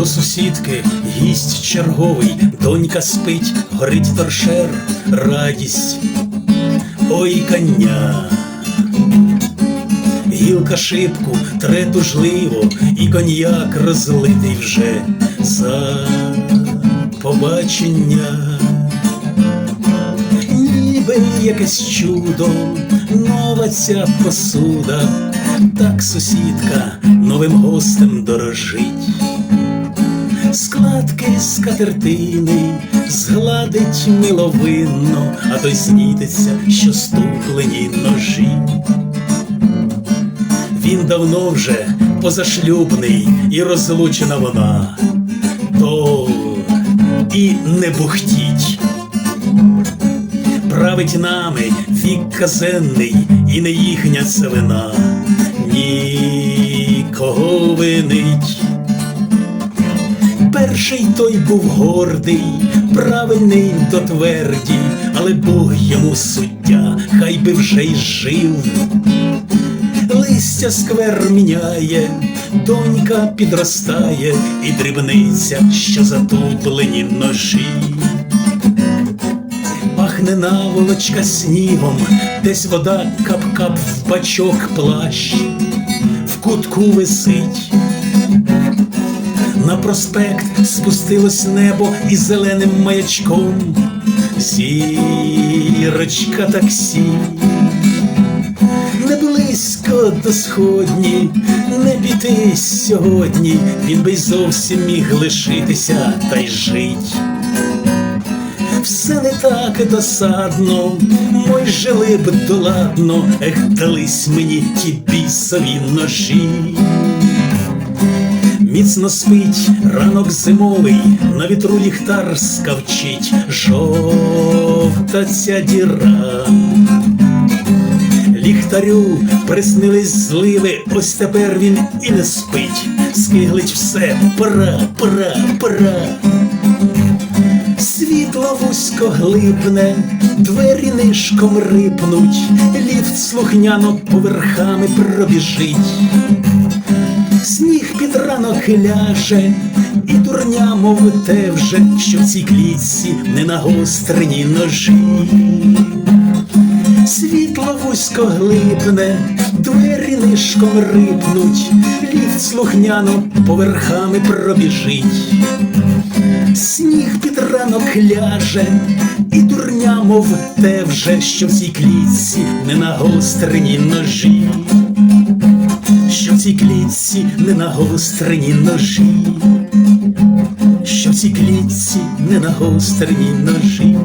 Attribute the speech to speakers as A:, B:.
A: До сусідки гість черговий, донька спить, горить торшер, радість, ой коня. Гілка шибку тре тужливо, і коньяк розлитий вже за побачення. Ніби якесь чудо, нова ця посуда, так сусідка новим гостем дорожить. Скатертини згладить миловинно, а той знітиться, що ступлені ножі. Він давно вже позашлюбний і розлучена вона, то і не бухтіть. Править нами вік казенний, і не їхня це вина, нікого винить. Перший той був гордий, правильний до тверді, але Бог йому суддя, хай би вже й жив. Листя сквер міняє, донька підростає, і дрібниця, що затуплені ножі. Пахне наволочка снігом, десь вода кап-кап в бачок плащ, в кутку висить. На проспект спустилось небо із зеленим маячком, зірочка таксі, не близько до сходні, не піти сьогодні, він би й зовсім міг лишитися та й жить. Все не так досадно, мой жили б доладно, ех, дались мені ті бісові ножі. Міцно спить ранок зимовий, на вітру ліхтар скавчить, жовта ця діра. Ліхтарю приснились зливи, ось тепер він і не спить, скиглить все, пора, пора, пора. Світло вузько глибне, двері нишком рипнуть, ліфт слухняно поверхами пробіжить. Сніг під ранок ляже, і дурня, мов те вже, що в цій клітці не нагострені ножі. Світло вузько глибне, двері нишком рипнуть, ліфт слухняно поверхами пробіжить. Сніг під ранок ляже, і дурня, мов те вже, що в цій клітці не нагострені ножі цій клітці не на гострені ножі, що в цій клітці не на гострині ножі.